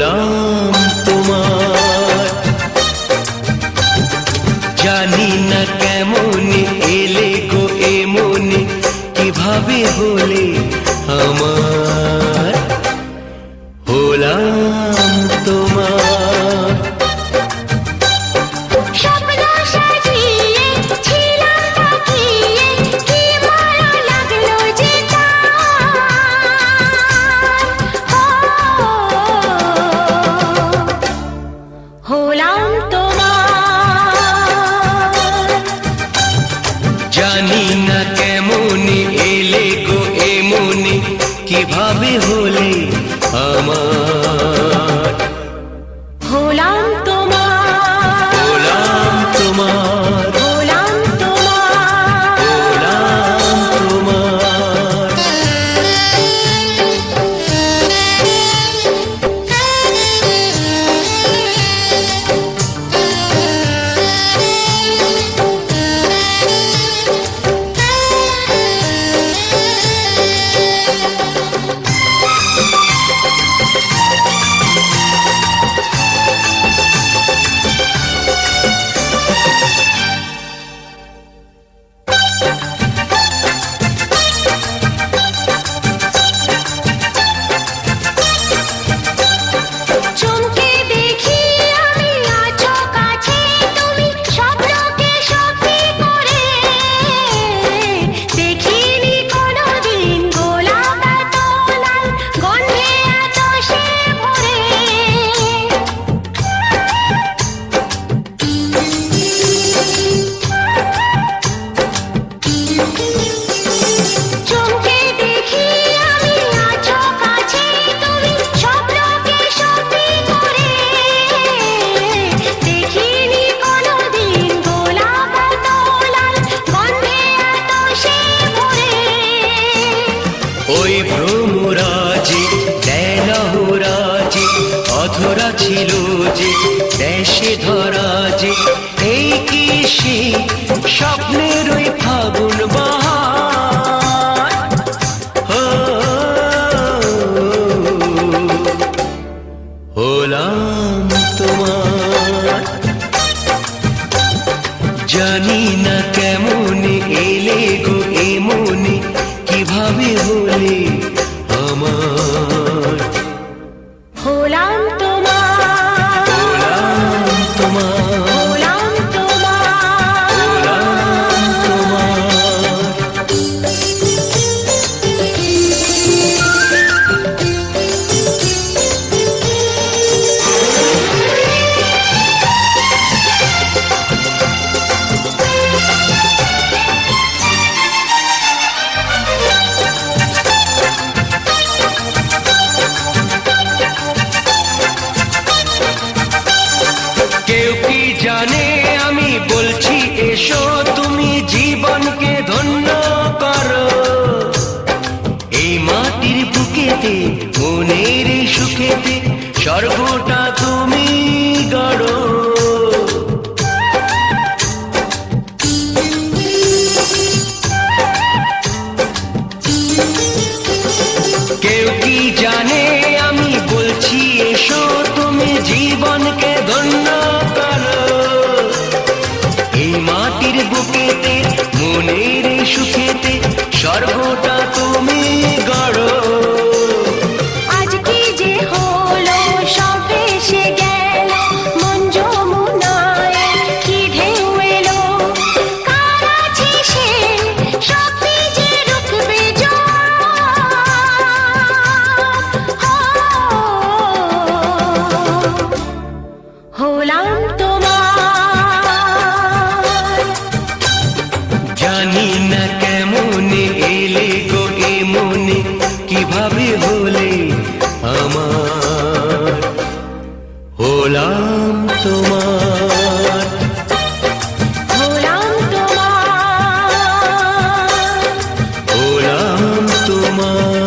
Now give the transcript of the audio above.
গোলাম তোমার। জানি না কেমন এলে গো এমন কীভাবে হলে আমার भूली তুমি গড়ো। আজকে যে হলো, সব এসে গেল। মন যমুনায় কি ঢেউ এলো? কার আছে সে? সত্যি যে রুখবে জোয়ার হলাম más.